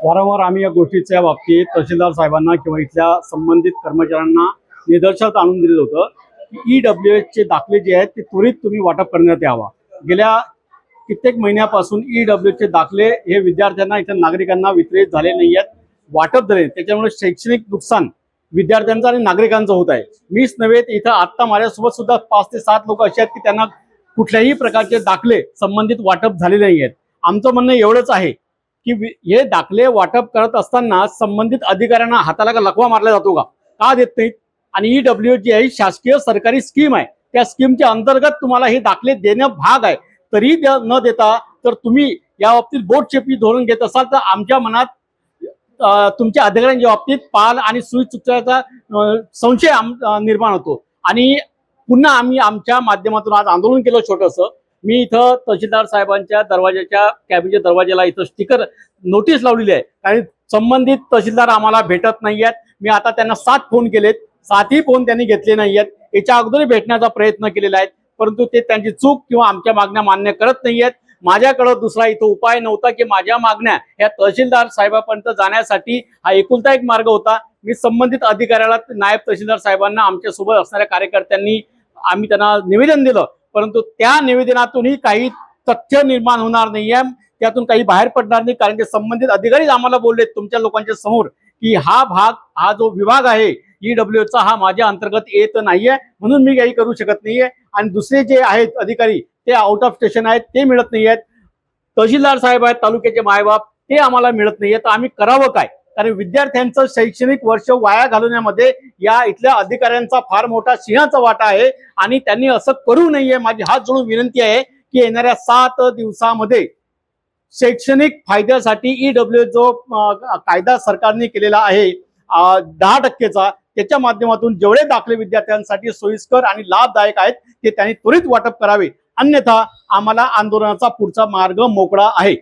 वारंवार आम्ही या गोष्टीच्या बाबतीत तहसीलदार साहेबांना किंवा इथल्या संबंधित कर्मचाऱ्यांना निदर्शनात आणून दिलेलं होतं की ई डब्ल्यू एचचे दाखले जे आहेत ते त्वरित तुम्ही वाटप करण्यात यावा. गेल्या कित्येक महिन्यापासून ई डब्ल्यूचे दाखले हे विद्यार्थ्यांना इथं नागरिकांना वितरित झाले नाही आहेत वाटप झाले. त्याच्यामुळे शैक्षणिक नुकसान विद्यार्थ्यांचं आणि नागरिकांचं होत आहे. मीच नव्हे इथं आत्ता माझ्यासोबत सुद्धा पाच ते सात लोक असे आहेत की त्यांना कुठल्याही प्रकारचे दाखले संबंधित वाटप झाले नाही आहेत आमचं म्हणणं एवढंच आहे की हे दाखले वाटप करत असताना संबंधित अधिकाऱ्यांना हाताला का लकवा मारला जातो का? का देत नाहीत? आणि ई डब्ल्यू जी ही शासकीय सरकारी स्कीम आहे. त्या स्कीमच्या अंतर्गत तुम्हाला हे दाखले देणं भाग आहे. तरी न देता तर तुम्ही या बाबतीत बोटचेपी धोरण घेत असाल तर आमच्या मनात तुमच्या अधिकाऱ्यांच्या बाबतीत पाल आणि सुचुकचा संशय निर्माण होतो. आणि पुन्हा आम्ही आमच्या माध्यमातून आज आंदोलन केलं छोटंसं. मी इथं तहसीलदार साहेबांच्या दरवाजाच्या कॅबिनच्या दरवाजाला इथं स्टिकर नोटीस लावलेली आहे. कारण संबंधित तहसीलदार आम्हाला भेटत नाही आहेत मी आता त्यांना सात फोन केलेत. सातही फोन त्यांनी घेतले नाही आहेत याच्या अगोदर भेटण्याचा प्रयत्न केलेला आहे. परंतु ते त्यांची चूक किंवा आमच्या मागण्या मान्य करत नाही आहेत माझ्याकडं दुसरा इथं उपाय नव्हता की माझ्या मागण्या या तहसीलदार साहेबापर्यंत जाण्यासाठी हा एकुलता एक मार्ग होता. मी संबंधित अधिकाऱ्याला नायब तहसीलदार साहेबांना आमच्यासोबत असणाऱ्या कार्यकर्त्यांनी आम्ही त्यांना निवेदन दिलं. परंतु त्या निवेदनातूनही काही तथ्य निर्माण होणार नाहीये. त्यातून काही बाहेर पडणार नाही कारण की संबंधित अधिकारीच आम्हाला बोलले तुमच्या लोकांच्या समोर की हा भाग हा जो विभाग आहे ईडब्ल्यूचा हा माझ्या अंतर्गत येत नाहीये म्हणून मी काही करू शकत नाहीये. आणि दुसरे जे आहेत अधिकारी ते आउट ऑफ स्टेशन आहेत ते मिळत नाही आहेत तहसीलदार साहेब आहेत तालुक्याचे मायबाप ते आम्हाला मिळत नाहीये तर आम्ही करावं काय? कारण विद्यार्थ्यांचं शैक्षणिक वर्ष वाया घालवण्यामध्ये या इथल्या अधिकाऱ्यांचा फार मोठा सिंहाचा वाटा आहे. आणि त्यांनी असं करू नये माझी हात जोडून विनंती आहे की येणाऱ्या सात दिवसामध्ये शैक्षणिक फायद्यासाठी ईडब्ल्यू जो कायदा सरकारने केलेला आहे दहा टक्केचा त्याच्या माध्यमातून जेवढे दाखले विद्यार्थ्यांसाठी सोयीस्कर आणि लाभदायक आहेत ते त्यांनी त्वरित वाटप करावे. अन्यथा आम्हाला आंदोलनाचा पुढचा मार्ग मोकळा आहे.